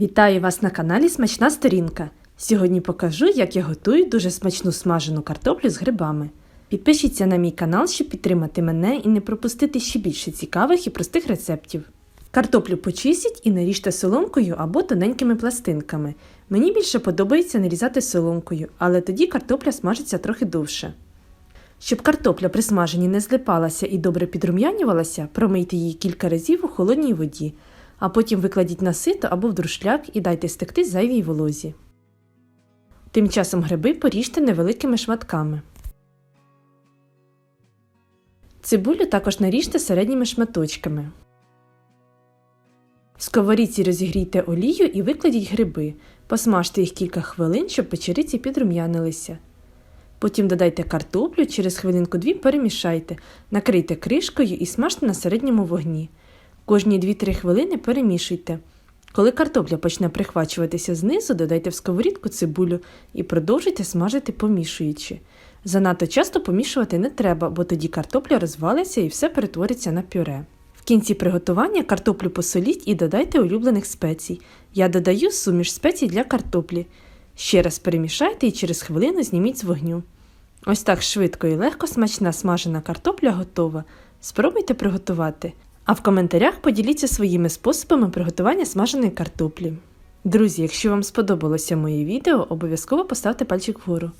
Вітаю вас на каналі Смачна Сторінка. Сьогодні покажу, як я готую дуже смачну смажену картоплю з грибами. Підпишіться на мій канал, щоб підтримати мене і не пропустити ще більше цікавих і простих рецептів. Картоплю почистіть і наріжте соломкою або тоненькими пластинками. Мені більше подобається нарізати соломкою, але тоді картопля смажиться трохи довше. Щоб картопля при смаженні не злипалася і добре підрум'янювалася, промийте її кілька разів у холодній воді, а потім викладіть на сито або в друшляк і дайте стекти зайвій волозі. Тим часом гриби поріжте невеликими шматками. Цибулю також наріжте середніми шматочками. В сковорідці розігрійте олію і викладіть гриби. Посмажте їх кілька хвилин, щоб печериці підрум'янилися. Потім додайте картоплю, через хвилинку-дві перемішайте, накрийте кришкою і смажте на середньому вогні. Кожні 2-3 хвилини перемішуйте. Коли картопля почне прихвачуватися знизу, додайте в сковорідку цибулю і продовжуйте смажити помішуючи. Занадто часто помішувати не треба, бо тоді картопля розвалиться і все перетвориться на пюре. В кінці приготування картоплю посоліть і додайте улюблених спецій. Я додаю суміш спецій для картоплі. Ще раз перемішайте і через хвилину зніміть з вогню. Ось так швидко і легко смачна смажена картопля готова. Спробуйте приготувати. А в коментарях поділіться своїми способами приготування смаженої картоплі. Друзі, якщо вам сподобалося моє відео, обов'язково поставте пальчик вгору.